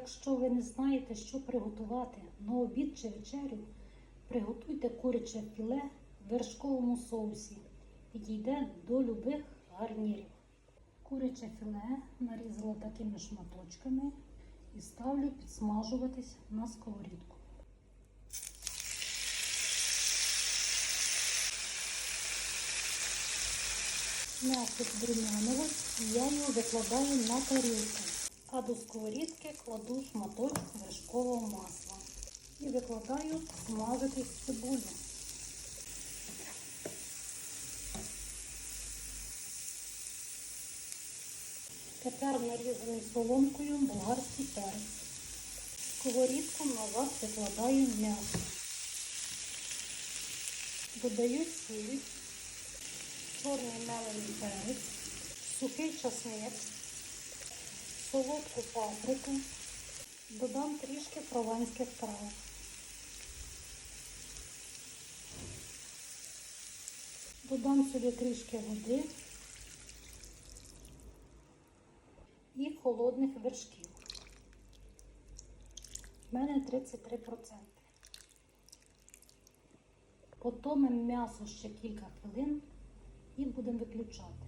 Якщо ви не знаєте, що приготувати на обід чи вечерю, приготуйте куряче філе в вершковому соусі. Підійде до любих гарнірів. Куряче філе нарізала такими шматочками і ставлю підсмажуватись на сковорідку. М'ясо підрумянилось і я його викладаю на тарілку. А до сковорідки кладу шматочок вершкового масла і викладаю смажитись цибулю. Тепер нарізаний соломкою болгарський перець. Сковорідку назад викладаю м'ясо. Додаю сіль, чорний мелений перець, сухий часник, солодку паприку, додам трішки прованських трав. Додам сюди трішки води і холодних вершків. У мене 33%. Потомимо м'ясо ще кілька хвилин і будемо виключати.